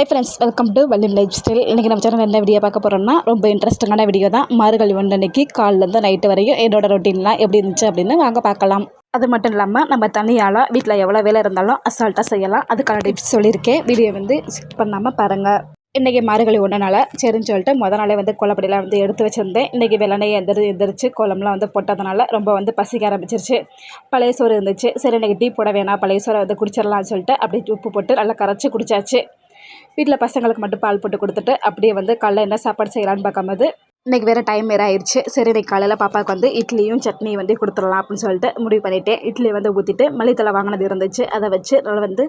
High friends welcome to வல்லிம் life style இன்றைக்கி நம்ம சேனல் என்ன வீடியோ பார்க்க போகிறோம்னா ரொம்ப இன்ட்ரெஸ்டிங்கான வீடியோ தான். மார்கழி ஒன்று அன்றைக்கி காலிலேருந்து நைட்டு வரையும் என்னோட ரொட்டீன்லாம் எப்படி இருந்துச்சு அப்படின்னு வாங்க பார்க்கலாம். அது மட்டும் இல்லாமல் நம்ம தனியால் வீட்டில் எவ்வளோ வேலை இருந்தாலும் அசால்ட்டாக செய்யலாம். அதுக்கான டிப்ஸ் சொல்லியிருக்கேன். வீடியோ வந்து ஸ்கிப் பண்ணாமல் பாருங்கள் இன்றைக்கி மார்கழி ஒன்றுனால சரின்னு சொல்லிட்டு முத நாளே வந்து கோலப்படியெலாம் வந்து எடுத்து வச்சுருந்தேன். இன்றைக்கி வெள்ளனையை எந்திரி எந்திரிச்சு கோலம்லாம் வந்து போட்டதுனால ரொம்ப வந்து பசிக்க ஆரம்பிச்சிருச்சு. பழைய சோறு இருந்துச்சு. சரி இன்றைக்கி டீ போட வேணாம். பழைய சோறை வந்து குடிச்சிடலாம்னு சொல்லிட்டு அப்படியே உப்பு போட்டு நல்லா கரைச்சி குடிச்சாச்சு. வீட்டில் பசங்களுக்கு மட்டும் பால் போட்டு கொடுத்துட்டு அப்படியே வந்து காலைல என்ன சாப்பாடு செய்யலான்னு பார்க்கும்போது இன்றைக்கி வேறு டைம் வேறு ஆயிடுச்சு சரி இன்றைக்கி காலையில் பாப்பாவுக்கு வந்து இட்லியும் சட்னி வந்து கொடுத்துடலாம் அப்படின்னு சொல்லிட்டு முடிவு பண்ணிவிட்டேன் இட்லி வந்து ஊற்றிட்டு மல்லித்தலை வாங்கினது இருந்துச்சு. அதை வச்சு நல்லா வந்து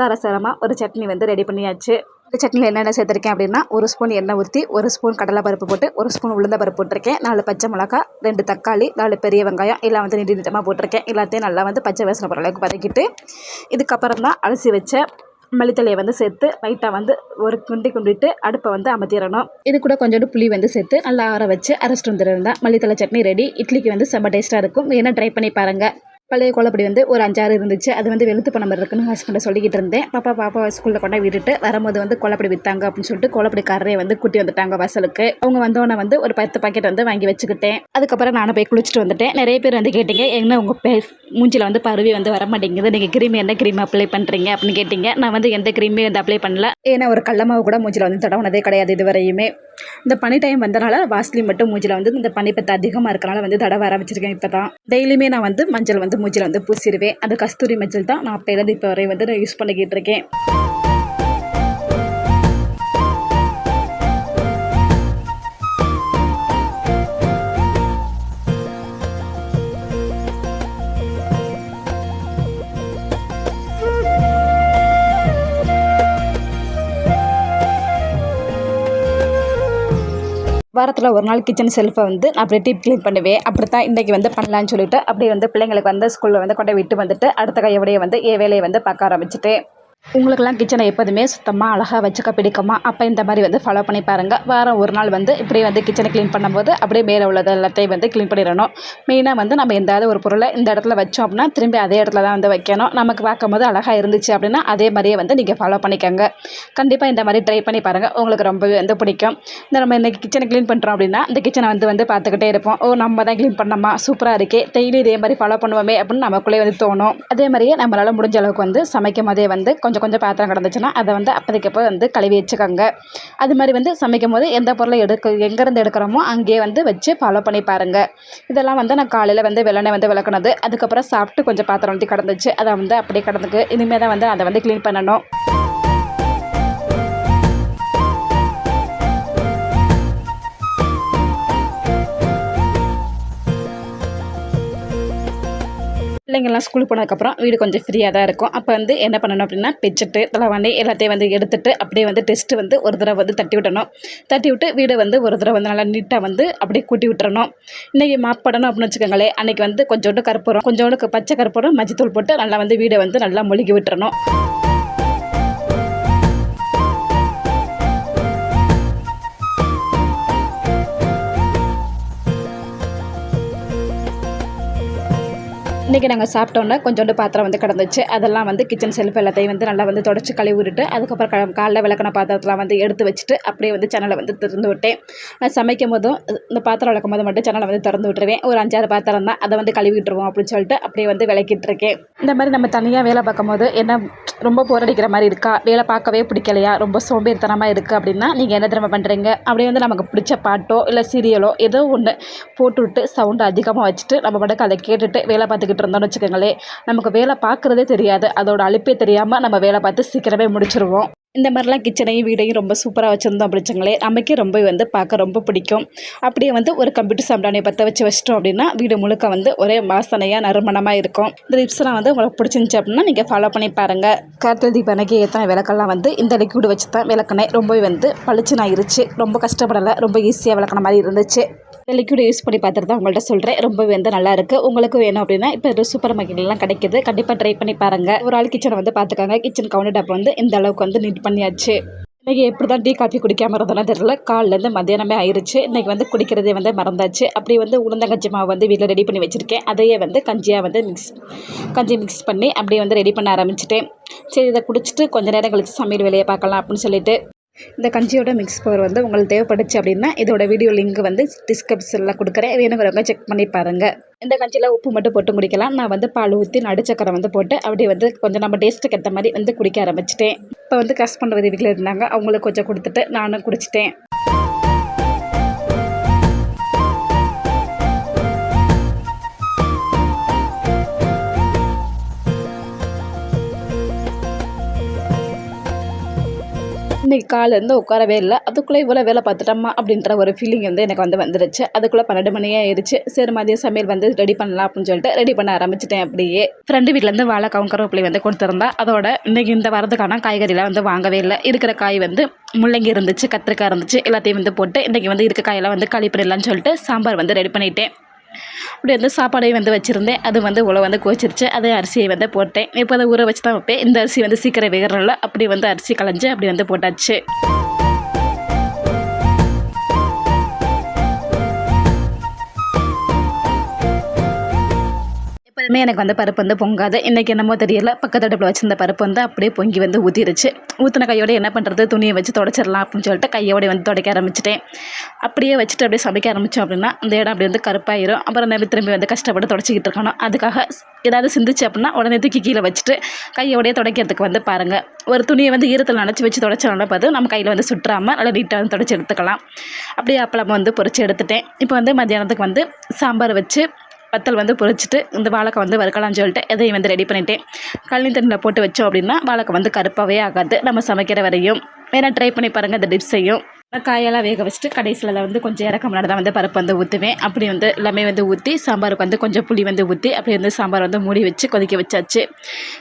காரசாரமாக ஒரு சட்னி வந்து ரெடி பண்ணியாச்சு. இந்த சட்னியில் என்னென்ன சேர்த்துருக்கேன் அப்படின்னா ஒரு ஸ்பூன் எண்ணெய் ஊற்றி ஒரு ஸ்பூன் கடலை பருப்பு போட்டு ஒரு ஸ்பூன் உளுந்த பருப்பு போட்டிருக்கேன். நாலு பச்சை மிளகா ரெண்டு தக்காளி நாலு பெரிய வெங்காயம் எல்லாம் வந்து நீட்டி நீட்டமாக போட்டிருக்கேன். எல்லாத்தையும் நல்லா வந்து பச்சை வேசனை போகிற அளவுக்கு வதக்கிட்டு இதுக்கப்புறம் தான் அலசி வச்ச மல்லித்தலையை வந்து சேர்த்து லைட்டாக வந்து ஒரு குண்டி குண்டிட்டு அடுப்பை வந்து அமர்த்திடணும். இது கூட கொஞ்சோண்டு புளி வந்து சேர்த்து நல்லா ஆற வச்சு அரைச்சிட்டு வந்துருந்தா மல்லித்தலை சட்னி ரெடி இட்லிக்கு வந்து செம்ம டேஸ்ட்டாக இருக்கும். வேணால் ட்ரை பண்ணி பாருங்கள் பழைய குழப்படி வந்து ஒரு அஞ்சாறு இருந்துச்சு. அது வந்து வெளுத்து பண்ண மாதிரி இருக்குன்னு ஹஸ்பண்டை சொல்லிக்கிட்டு இருந்தேன். பாப்பா பாப்பா ஸ்கூலில் கொண்டா விட்டுட்டு வரும்போது வந்து குழப்படி விற்றாங்க அப்படின்னு சொல்லிட்டு குழப்படிக்காரரே வந்து கூட்டி வந்துட்டாங்க வாசலுக்கு. அவங்க வந்தோடனே வந்து ஒரு பத்து பாக்கெட் வந்து வாங்கி வச்சுக்கிட்டேன். அதுக்கப்புறம் நானும் போய் குளிச்சுட்டு வந்துட்டேன். நிறைய பேர் வந்து கேட்டீங்க என்ன உங்கள் பே மூஞ்சில் வந்து பருவி வந்து வர மாட்டேங்குது நீங்கள் கிரீம் என்ன கிரீம் அப்ளை பண்ணுறீங்க அப்படின்னு கேட்டிங்க. நான் வந்து எந்த கிரீமே வந்து அப்ளை பண்ணல. ஏன்னா ஒரு கள்ளமாவு கூட மூஞ்சில் வந்து தடவுனதே கிடையாது இது வரையுமே இந்த பனி டைம் வந்தனால வாஸ்லி மட்டும் மூஞ்சில் வந்து இந்த பனி அதிகமாக இருக்கனால வந்து தடவை ஆரம்பிச்சிருக்கேன் இப்போ தான் டெய்லியுமே நான் வந்து மஞ்சள் வந்து மூஞ்சில் வந்து பூசிடுவேன் அது கஸ்தூரி மஞ்சள் தான் நான் அப்போலேருந்து இப்போ வரை வந்து நான் யூஸ் பண்ணிக்கிட்டு இருக்கேன். வாரத்தில் ஒரு நாள் கிச்சன் செல்ஃபை வந்து நான் அப்படியே டீப் க்ளீன் பண்ணுவேன். அப்படி தான் இன்றைக்கி வந்து பண்ணலான்னு சொல்லிட்டு அப்படியே வந்து பிள்ளைங்களுக்கு வந்து ஸ்கூலில் வந்து கொண்டு விட்டு வந்துட்டு அடுத்த கையோடையே வந்து என் வேலையை வந்து பார்க்க ஆரம்பிச்சிட்டேன். உங்களுக்கெல்லாம் கிச்சனை எப்போதுமே சுத்தமாக அழகாக வச்சுக்க பிடிக்குமா? அப்போ இந்த மாதிரி வந்து ஃபாலோ பண்ணி பாருங்கள் வாரம் ஒரு நாள் வந்து இப்படி வந்து கிச்சனை க்ளீன் பண்ணும்போது அப்படியே மேலே உள்ளது எல்லாத்தையும் வந்து க்ளீன் பண்ணிடணும். மெயினாக வந்து நம்ம எந்தாவது ஒரு பொருளை இந்த இடத்துல வச்சோம் அப்படின்னா திரும்பி அதே இடத்துல தான் வந்து வைக்கணும். நமக்கு பார்க்கும்போது அழகாக இருந்துச்சு அப்படின்னா அதே மாதிரியே வந்து நீங்கள் ஃபாலோ பண்ணிக்கோங்க. கண்டிப்பாக இந்த மாதிரி ட்ரை பண்ணி பாருங்கள் உங்களுக்கு ரொம்பவே வந்து பிடிக்கும். இந்த நம்ம இன்றைக்கி கிச்சனை க்ளீன் பண்ணுறோம் அப்படின்னா இந்த கிச்சனை வந்து வந்து பார்த்துக்கிட்டே இருப்போம். ஓ நம்ம தான் க்ளீன் பண்ணோமா? சூப்பராக இருக்கே. டெய்லி இதே மாதிரி ஃபாலோ பண்ணுவோமே அப்படின்னு நமக்குள்ளே வந்து தோணும். அதே மாதிரியே நம்மளால் முடிஞ்ச அளவுக்கு வந்து சமைக்கும் போதே வந்து கொஞ்சம் கொஞ்சம் கொஞ்சம் பாத்திரம் கிடந்துச்சுன்னா அதை வந்து அப்போதைக்கப்போ வந்து கழுவி வச்சுக்கோங்க. அது மாதிரி வந்து சமைக்கும் போது எந்த பொருளை எடுக்க எங்கேருந்து எடுக்கிறோமோ அங்கேயே வந்து வச்சு ஃபாலோ பண்ணி பாருங்கள் இதெல்லாம் வந்து நான் காலையில் வந்து வெள்ளனை வந்து விளக்குனது. அதுக்கப்புறம் சாப்பிட்டு கொஞ்சம் பாத்திரம் வந்து கிடந்துச்சு. அதை வந்து அப்படியே கிடந்துக்கு. இனிமேல் தான் வந்து அதை வந்து க்ளீன் பண்ணணும். பிள்ளைங்கள்லாம் ஸ்கூலுக்கு போனதுக்கப்புறம் வீடு கொஞ்சம் ஃப்ரீயாக தான் இருக்கும். அப்போ வந்து என்ன பண்ணணும் அப்படின்னா பெட்ஷீட்டு தலைவாணி எல்லாத்தையும் வந்து எடுத்துட்டு அப்படியே வந்து டெஸ்ட்டு வந்து ஒரு தடவை வந்து தட்டி விடணும். தட்டி விட்டு வீடு வந்து ஒரு தடவை வந்து நல்லா நீட்டாக வந்து அப்படியே கூட்டி விட்டுறணும். இன்றைக்கி மாப்படணும் அப்படின்னு வச்சுக்கோங்களேன். அன்றைக்கி வந்து கொஞ்சோண்டு கற்பூரம் கொஞ்சோண்டு பச்சை கற்பூரம் மஞ்சத்தூள் போட்டு நல்லா வந்து வீடை வந்து நல்லா மொழிகி விட்டுறணும். இன்றைக்கி நாங்கள் சாப்பிட்டோன்னே கொஞ்சோண்டு பாத்திரம் வந்து கிடந்துச்சு. அதெல்லாம் வந்து கிச்சன் செல்ஃப் எல்லாத்தையும் வந்து நல்லா வந்து தொடச்சி கழுவி விட்டுட்டு அதுக்கப்புறம் க காலைல விளக்கின பாத்திரத்தெலாம் வந்து எடுத்து வச்சுட்டு அப்படியே வந்து சேனலை வந்து திறந்து விட்டேன். நான் சமைக்கும் போதும் இந்த பாத்திரம் விளக்கும் போது மட்டும் சேனலை வந்து திறந்து விட்டுருவேன். ஒரு அஞ்சாறு பாத்திரம் தான். அதை வந்து கழுவி விட்டுருவோம் அப்படின்னு சொல்லிட்டு அப்படியே வந்து விளக்கிட்டு இருக்கேன். இந்த மாதிரி நம்ம தனியாக வேலை பார்க்கும் போது என்ன ரொம்ப போரடிக்கிற மாதிரி இருக்கா? வேலை பார்க்கவே பிடிக்கலையா? ரொம்ப சோம்பேறித்தனமாக இருக்குது அப்படின்னா நீங்கள் என்ன திறமை பண்ணுறீங்க அப்படியே வந்து நமக்கு பிடிச்ச பாட்டோ இல்லை சீரியலோ ஏதோ ஒன்று போட்டுவிட்டு சவுண்டு அதிகமாக வச்சுட்டு நம்ம மட்டும் அதை கேட்டுட்டு வேலை பார்த்துக்கிட்டு இருந்தோம்னு வச்சுக்கோங்களேன் நமக்கு வேலை பார்க்குறதே தெரியாது. அதோட அழுப்பே தெரியாமல் நம்ம வேலை பார்த்து சீக்கிரமே முடிச்சிருவோம். இந்த மாதிரிலாம் கிச்சனையும் வீடையும் ரொம்ப சூப்பராக வச்சுருந்தோம் அப்படிச்சங்களே நமக்கே ரொம்ப வந்து பார்க்க ரொம்ப பிடிக்கும். அப்படியே வந்து ஒரு கம்ப்யூட்டர் சாம்பிராணியை பற்ற வச்சு வச்சிட்டோம் அப்படின்னா வீடு முழுக்க வந்து ஒரே வாசனையாக நறுமணமாக இருக்கும். இந்த டிப்ஸ்லாம் வந்து உங்களுக்கு பிடிச்சிருந்துச்சி அப்படின்னா நீங்கள் ஃபாலோ பண்ணி பாருங்கள் கார்த்திகை தீபனைக்கு ஏற்றின விளக்கெல்லாம் வந்து இந்த லிக்விட் வச்சு தான் விளக்குனேன். ரொம்பவே வந்து பளிச்சுன்னு இருச்சு ரொம்ப கஷ்டப்படலை. ரொம்ப ஈஸியாக விளக்குன மாதிரி இருந்துச்சு. இந்த லிக்விட் யூஸ் பண்ணி பார்த்துட்டு தான் உங்கள்கிட்ட சொல்கிறேன் ரொம்பவே வந்து நல்லா இருக்குது உங்களுக்கு வேணும் அப்படின்னா இப்போ சூப்பர் மார்க்கெட்லாம் கிடைக்கிது. கண்டிப்பாக ட்ரை பண்ணி பாருங்கள் ஒரு ஆள் கிச்சனை வந்து பார்த்துக்காங்க. கிச்சன் கவுண்டர் டாப் வந்து இந்த அளவுக்கு வந்து நீட் பண்ணியாச்சு. இன்றைக்கி எப்படி தான் டீ காஃபி குடிக்காமல் இருந்தோம்னா தெரியல காலிலேருந்து மத்தியானமே ஆயிடுச்சு இன்றைக்கி வந்து குடிக்கிறதே வந்து மறந்தாச்சு. அப்படியே வந்து உளுந்தங்கஞ்சி மாவு வந்து வீட்டில் ரெடி பண்ணி வச்சுருக்கேன். அதையே வந்து கஞ்சியாக வந்து மிக்ஸ் கஞ்சி மிக்ஸ் பண்ணி அப்படியே வந்து ரெடி பண்ண ஆரம்பிச்சிட்டேன். சரி இதை குடிச்சிட்டு கொஞ்ச நேரம் கழித்து சமையல் வேலையை பார்க்கலாம் அப்படின்னு சொல்லிட்டு இந்த கஞ்சியோட மிக்ஸ் பவர் வந்து உங்களுக்கு தேவைப்பட்டுச்சு அப்படின்னா இதோட வீடியோ லிங்க் வந்து டிஸ்கிரிப்ஷனில் கொடுக்குறேன். வேணுங்கிறவங்க செக் பண்ணி பாருங்கள் இந்த கஞ்சியில் உப்பு மட்டும் போட்டு குடிக்கலாம் நான் வந்து பால் ஊற்றி நடுச்சக்கரை வந்து போட்டு அப்படியே வந்து கொஞ்சம் நம்ம டேஸ்ட்டுக்கு ஏற்ற மாதிரி வந்து குடிக்க ஆரம்பிச்சிட்டேன். இப்போ வந்து கஷ்ட பண்ணுறது வீட்டில் இருந்தாங்க. அவங்களுக்கு கொஞ்சம் கொடுத்துட்டு நானும் குடிச்சிட்டேன். இன்றைக்கி காலேருந்து உட்காரவே இல்லை. அதுக்குள்ளே இவ்வளோ வேலை பார்த்துட்டோமா அப்படின்ற ஒரு ஃபீலிங் வந்து எனக்கு வந்து வந்துருச்சு. அதுக்குள்ளே பன்னெண்டு மணியே ஆயிடுச்சு சரி மதியம் சமையல் வந்து ரெடி பண்ணலாம் அப்படின்னு சொல்லிட்டு ரெடி பண்ண ஆரம்பிச்சிட்டேன் அப்படியே. ஃப்ரெண்டு வீட்டிலேருந்து வாழைக்காவும் கருவேப்பிலை வந்து கொடுத்துருந்தா. அதோட இன்றைக்கி இந்த வரதுக்கான காய்கறிலாம் வந்து வாங்கவே இல்லை. இருக்கிற காய் வந்து முள்ளங்கி இருந்துச்சு கத்திரிக்காய் இருந்துச்சு எல்லாத்தையும் வந்து போட்டு இன்றைக்கி வந்து இருக்க காயெல்லாம் வந்து களி பண்ணிடலாம்னு சொல்லிட்டு சாம்பார் வந்து ரெடி பண்ணிட்டேன். அப்படி வந்து சாப்பாடையும் வந்து வச்சுருந்தேன். அது வந்து உழவு வந்து கோச்சிருச்சு. அதே அரிசியை வந்து போட்டேன். இப்போ அதை ஊற வச்சு தான் வைப்பேன். இந்த அரிசி வந்து சீக்கிரம் வேகிறனால அப்படி வந்து அரிசி களைஞ்சு அப்படி வந்து போட்டாச்சு. எப்போதுமே எனக்கு வந்து பருப்பு வந்து பொங்காது. இன்றைக்கி என்னமோ தெரியல. பக்கத்து அடுப்பில் வச்சிருந்த பருப்பு வந்து அப்படியே பொங்கி வந்து ஊற்றிருச்சு ஊற்றின கையோட என்ன பண்ணுறது துணியை வச்சு தொடச்சிடலாம் அப்படின்னு சொல்லிட்டு கையோட வந்து துடைக்க ஆரம்பிச்சிட்டேன். அப்படியே வச்சுட்டு அப்படியே சமைக்க ஆரம்பித்தோம் அப்படின்னா அந்த இடம் அப்படி வந்து கருப்பாயிரும். அப்புறம் நெல் திரும்பி வந்து கஷ்டப்பட்டு தொடச்சிக்கிட்டு இருக்கணும். அதுக்காக ஏதாவது சிந்திச்சு அப்படின்னா உடனே தூக்கி கீழே வச்சுட்டு கையோடையே துடைக்கிறதுக்கு வந்து பாருங்கள் ஒரு துணியை வந்து ஈரத்தில் நினச்சி வச்சு தொடச்சனால பார்த்து நம்ம கையில் வந்து சுற்றாமல் நல்லா நீட்டாக வந்து தொடச்சி எடுத்துக்கலாம். அப்படியே அப்பளம் வந்து பொறிச்சு எடுத்துட்டேன். இப்போ வந்து மத்தியானத்துக்கு வந்து சாம்பார் வச்சு வத்தல் வந்து பொரிச்சிட்டு இந்த வாழைக்காய் வந்து வறுக்கலாம்னு சொல்லிட்டு இதையும் வந்து ரெடி பண்ணிட்டேன். கழனி தண்ணியில் போட்டு வச்சோம் அப்படின்னா வாழைக்காய் வந்து கருப்பாகவே ஆகாது. நம்ம சமைக்கிற வரையும். வேணால் ட்ரை பண்ணி பாருங்கள் இந்த டிப்ஸையும் காயெல்லாம் வேக வச்சுட்டு கடைசியில் வந்து கொஞ்சம் இறக்க முன்னாடி தான் வந்து பருப்பு வந்து ஊற்றுவேன் அப்படி வந்து எல்லாமே வந்து ஊற்றி சாம்பாருக்கு வந்து கொஞ்சம் புளி வந்து ஊற்றி அப்படி வந்து சாம்பார் வந்து மூடி வச்சு கொதிக்க வச்சாச்சு.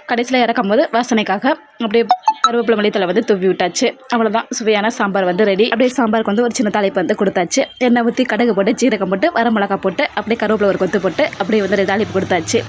கடைசியில் இறக்கும் போது வாசனைக்காக அப்படியே கருவேப்பிலை மல்லித்தலை வந்து துவி விட்டாச்சு. அவ்வளோதான் சுவையான சாம்பார் வந்து ரெடி அப்படியே சாம்பாருக்கு வந்து ஒரு சின்ன தலைப்பு வந்து கொடுத்தாச்சு. எண்ணெய் ஊற்றி கடுகு போட்டு ஜீரகம் போட்டு வர மிளகா போட்டு அப்படியே கருவேப்பிலை ஒரு கொத்து போட்டு அப்படியே வந்து தாளிப்பு கொடுத்தாச்சு.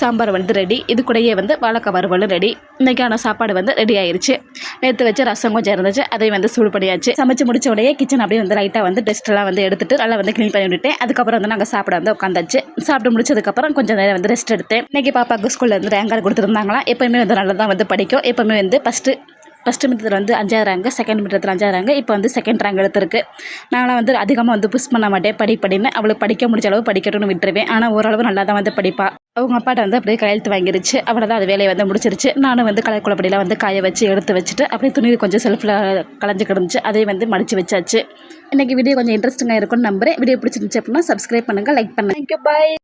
சாம்பார் வந்து ரெடி இது கூடயே வந்து வாழைக்காய் வறுவலும் ரெடி இன்றைக்கான சாப்பாடு வந்து ரெடி ஆயிடுச்சு நேற்று வச்ச ரசம் கொஞ்சம் இருந்துச்சு. அதையும் வந்து சூடு பண்ணியாச்சு. சமைச்சு முடிச்ச உடனே கிச்சன் அப்படியே வந்து லைட்டாக வந்து டெஸ்ட்டெல்லாம் வந்து எடுத்துட்டு நல்லா வந்து க்ளீன் பண்ணி விட்டுட்டேன். அதுக்கப்புறம் வந்து நாங்கள் சாப்பிட வந்து உட்காந்தாச்சு. சாப்பிட்டு முடிச்சதுக்கப்புறம் கொஞ்சம் நேரம் வந்து ரெஸ்ட் எடுத்தேன். இன்றைக்கி பாப்பாவுக்கு ஸ்கூலில் வந்து ரேங்கார் கொடுத்துருந்தாங்களா? எப்போயுமே வந்து நல்லா தான் வந்து படிக்கும். எப்போவுமே வந்து ஃபஸ்ட்டு ஃபஸ்ட்டு மீட்டர் வந்து அஞ்சாவது ரேங்கு செகண்ட் மீட்டத்தில் அஞ்சாவது ரேங்கு இப்போ வந்து செகண்ட் ரேங்க் எடுத்திருக்கு. நாங்களாம் வந்து அதிகமாக வந்து புஷ் பண்ண மாட்டேன். படி படின்னு அவளுக்கு படிக்க முடிஞ்ச அளவு படிக்கட்டும்னு விட்டுருவேன். ஆனால் ஓரளவு நல்லா தான் வந்து படிப்பாள் அவங்க அப்பாட்ட வந்து அப்படியே கையெழுத்து வாங்கிருச்சு. அவ்வளோதான் அது வேலையை வந்து முடிச்சிருச்சு. நானும் வந்து கலைக்குழப்படியில் வந்து காய வச்சு எடுத்து வச்சுட்டு அப்படியே துணி கொஞ்சம் செல்ஃபில் கலைஞ்சு கிடந்துச்சு. அதையும் வந்து மடித்து வச்சாச்சு. இன்றைக்கி வீடியோ கொஞ்சம் இன்ட்ரெஸ்டிங்காக இருக்கும்னு நம்புகிறேன் வீடியோ பிடிச்சிருந்துச்சு அப்படின்னா சப்ஸ்கிரைப் பண்ணுங்கள் லைக் பண்ணுங்கள் தேங்க்யூ பாய்